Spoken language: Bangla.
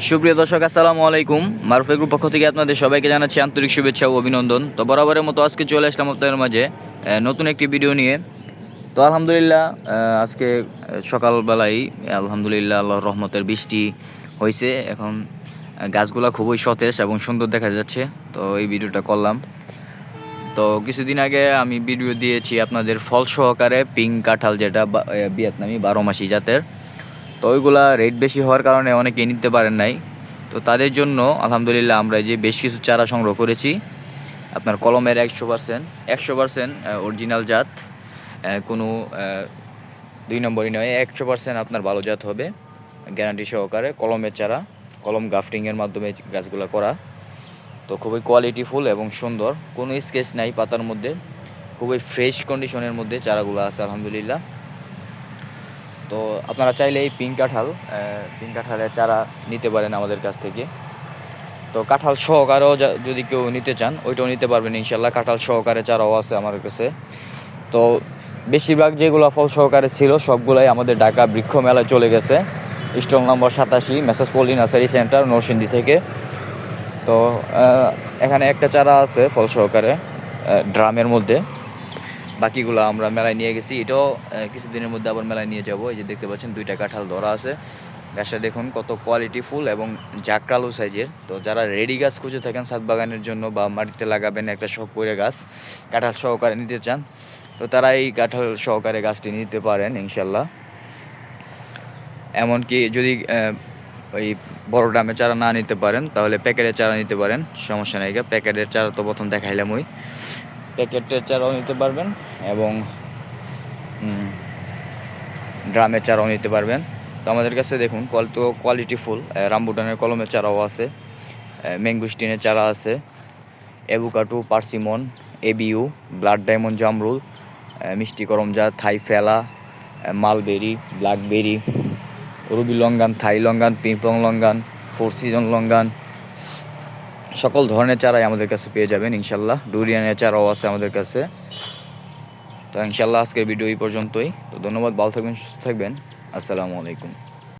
সুপ্রিয় দর্শক আসসালামু আলাইকুম। মারুফে গ্রুপ পক্ষ থেকে আপনাদের সবাইকে জানাচ্ছি আন্তরিক শুভেচ্ছা ও অভিনন্দন। তো বরাবরের মতো আজকে চলে আসলাম আপনাদের মাঝে নতুন একটি ভিডিও নিয়ে। তো আলহামদুলিল্লাহ আজকে সকালবেলায় আলহামদুলিল্লাহ আল্লাহর রহমতের বৃষ্টি হয়েছে। এখন গাছগুলা খুবই সতেজ এবং সুন্দর দেখা যাচ্ছে। তো এই ভিডিওটা করলাম। তো কিছুদিন আগে আমি ভিডিও দিয়েছি আপনাদের ফল সহকারে পিঙ্ক কাঁঠাল যেটা বা- এ, ভিয়েতনামি বারো মাসি জাতের। তো ওইগুলা রেট বেশি হওয়ার কারণে অনেকে নিতে পারেন নাই। তো তাদের জন্য আলহামদুলিল্লাহ আমরা যে বেশ কিছু চারা সংগ্রহ করেছি। আপনার কলমের একশো পার্সেন্ট একশো পার্সেন্ট অরিজিনাল জাত কোনো দুই নম্বরই নয়, একশো পার্সেন্ট আপনার ভালো জাত হবে গ্যারান্টি সহকারে কলমের চারা, কলম গাফটিংয়ের মাধ্যমে গাছগুলো করা। তো খুবই কোয়ালিটিফুল এবং সুন্দর, কোনো স্কেচ নাই পাতার মধ্যে, খুবই ফ্রেশ কন্ডিশনের মধ্যে চারাগুলো আছে, আলহামদুলিল্লাহ। তো আপনারা চাইলে এই পিঙ্ক কাঁঠাল পিঙ্ক কাঁঠালের চারা নিতে পারেন আমাদের কাছ থেকে। তো কাঁঠাল সহকারেও যদি কেউ নিতে চান, ওইটাও নিতে পারবেন ইনশাল্লাহ। কাঁঠাল সহকারে চারাও আছে আমার কাছে। তো বেশিরভাগ যেগুলো ফল সহকারে ছিল, সবগুলাই আমাদের ঢাকা বৃক্ষ মেলায় চলে গেছে। স্টল নম্বর সাতাশি মেসেজ পল্লী নার্সারি সেন্টার, নরসিংদী থেকে। তো এখানে একটা চারা আছে ফল সহকারে ড্রামের মধ্যে। বাকিগুলো আমরা মেলায় নিয়ে গেছি। এটাও কিছুদিনের মধ্যে আবার মেলায় নিয়ে যাব। এই যে দেখতে পাচ্ছেন, দুইটা কাঁঠাল ধরা আছে। গাছটা দেখুন কত কোয়ালিটি ফুল এবং জাকরালু সাইজের। তো যারা রেডি গাছ খুঁজে থাকেন ছাদ বাগানের জন্য বা মাটিতে লাগাবেন একটা শখ করে গাছ, কাঁঠাল সহকারে নিতে চান, তো তারা এই কাঁঠাল সহকারে গাছটি নিতে পারেন, ইনশাল্লাহ। এমনকি যদি ওই বড় ডামে চারা না নিতে পারেন, তাহলে প্যাকেটের চারা নিতে পারেন। সমস্যা নেই প্যাকেটের চারা তো প্রথম দেখাইলাম ওই প্যাকেটের চারাও নিতে পারবেন এবং ড্রামের চারাও নিতে পারবেন। তো আমাদের কাছে দেখুন কত কোয়ালিটি ফুল রামবুটানের কলমের চারাও আছে ম্যাঙ্গুস্টিনের চারা আছে এভুকাটু পার্সিমন এবিউ ব্লাড ডায়মন্ড জামরুল মিষ্টি করমজা থাই ফেলা mulberry blackberry ruby longan Thai longan ping pong longan four season longan সকল ধরনের চারাই আমাদের কাছে পেয়ে যাবেন ইনশাল্লাহ ডুরিয়ানের চারাও আছে আমাদের কাছে। তো ইনশাল্লাহ আজকের ভিডিও এই পর্যন্তই। তো ধন্যবাদ, ভালো থাকবেন, সুস্থ থাকবেন। আসসালামু আলাইকুম।